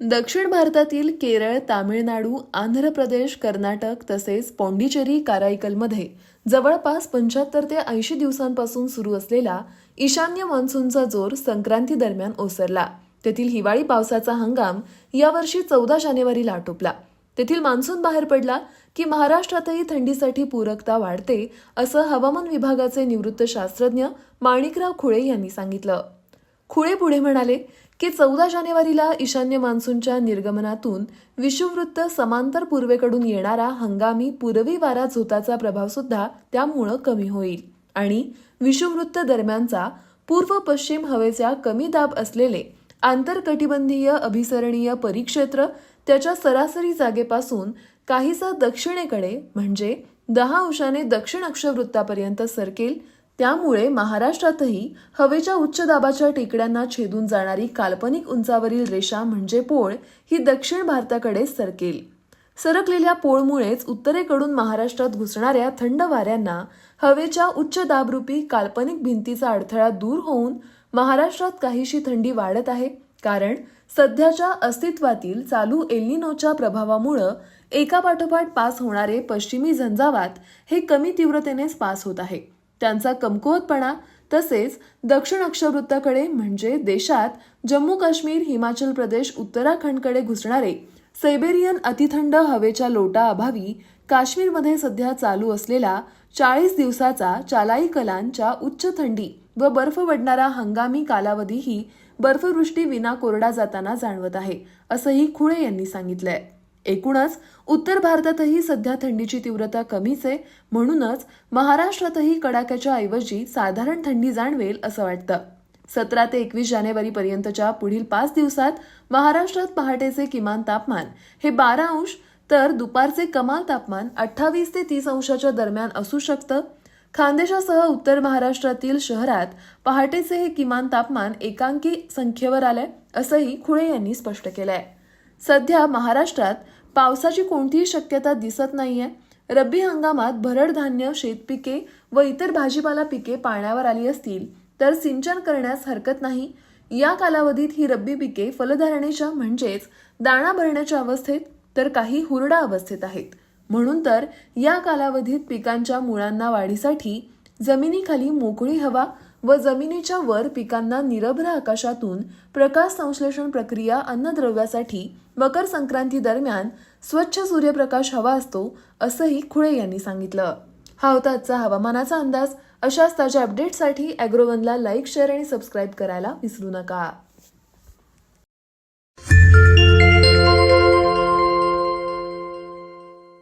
दक्षिण भारतातील केरळ तामिळनाडू आंध्र प्रदेश कर्नाटक तसेच पॉंडिचेरी काराईकलमध्ये जवळपास पंच्याहत्तर ते ऐंशी दिवसांपासून सुरू असलेला ईशान्य मान्सूनचा जोर संक्रांती दरम्यान ओसरला. तेथील हिवाळी पावसाचा हंगाम यावर्षी चौदा जानेवारीला आटोपला. तेथील मान्सून बाहेर पडला की महाराष्ट्रातही थंडीसाठी पूरकता वाढते असं हवामान विभागाचे निवृत्त शास्त्रज्ञ माणिकराव खुळे यांनी सांगितलं. खुळे पुढे म्हणाले की चौदा जानेवारीला ईशान्य मान्सूनच्या निर्गमनातून विषुववृत्त समांतर पूर्वेकडून येणारा हंगामी पूर्वी वारा झोताचा प्रभाव सुद्धा त्यामुळं कमी होईल. आणि विषुववृत्त दरम्यानचा पूर्व पश्चिम हवेच्या कमी दाब असलेले आंतरकटिबंधीय अभिसरणीय परिक्षेत्र त्याच्या सरासरी जागेपासून काहीसा दक्षिणेकडे म्हणजे दहा अंशाने दक्षिण अक्षवृत्तापर्यंत सरकेल त्यामुळे महाराष्ट्रातही हवेच्या उच्च दाबाच्या टेकड्यांना छेदून जाणारी काल्पनिक उंचावरील रेषा म्हणजे पोळ ही दक्षिण भारताकडे सरकेल. सरकलेल्या पोळमुळेच उत्तरेकडून महाराष्ट्रात घुसणाऱ्या थंड वाऱ्यांना हवेच्या उच्च दाबरूपी काल्पनिक भिंतीचा अडथळा दूर होऊन महाराष्ट्रात काहीशी थंडी वाढत आहे. कारण सध्याच्या अस्तित्वातील चालू एलिनोच्या प्रभावामुळं एकापाठोपाठ पास होणारे पश्चिमी झंझावात हे कमी तीव्रतेनेच पास होत आहे. त्यांचा कमकुवतपणा तसेच दक्षिण अक्षवृत्ताकडे म्हणजे देशात जम्मू काश्मीर हिमाचल प्रदेश उत्तराखंडकडे घुसणारे सैबेरियन अतिथंड हवेच्या लोटाअभावी काश्मीरमध्ये सध्या चालू असलेला चाळीस दिवसाचा चालाई कलांच्या उच्च थंडी व बर्फ वडणारा हंगामी कालावधीही बर्फवृष्टी विना कोरडा जाताना जाणवत आहे असंही खुळे यांनी सांगितलंय. एकूणच उत्तर भारतातही सध्या थंडीची तीव्रता कमीच आहे. म्हणूनच महाराष्ट्रातही कडाक्याच्या ऐवजी साधारण थंडी जाणवेल असं वाटतं. सतरा ते एकवीस जानेवारी पर्यंतच्या पुढील पाच दिवसात महाराष्ट्रात पहाटेचे किमान तापमान हे बारा अंश तर दुपारचे कमाल तापमान अठ्ठावीस ते तीस अंशाच्या दरम्यान असू शकतं. खानदेशासह उत्तर महाराष्ट्रातील शहरात पहाटेचे हे किमान तापमान एकांकी संख्येवर आलंय असंही खुळे यांनी स्पष्ट केलंय. सध्या महाराष्ट्रात पावसाची कोणतीही शक्यता दिसत नाहीये. रब्बी हंगामात भरड धान्य शेतपिके व इतर भाजीपाला पिके पाण्यावर आली असतील तर सिंचन करण्यास हरकत नाही. या कालावधीत ही रब्बी पिके फलधारणेच्या म्हणजेच दाणा भरण्याच्या अवस्थेत तर काही हुरडा अवस्थेत आहेत. म्हणून तर या कालावधीत पिकांच्या मुळांना वाढीसाठी जमिनीखाली मोकळी हवा व जमिनीच्या वर पिकांना निरभ्र आकाशातून प्रकाश संश्लेषण प्रक्रिया अन्नद्रव्यासाठी मकर संक्रांती दरम्यान स्वच्छ सूर्यप्रकाश हवा असतो असंही खुळे यांनी सांगितलं. हा होता आजचा हवामानाचा अंदाज. अशाच ताज्या अपडेटसाठी अॅग्रोवनला लाईक शेअर आणि सबस्क्राईब करायला विसरू नका.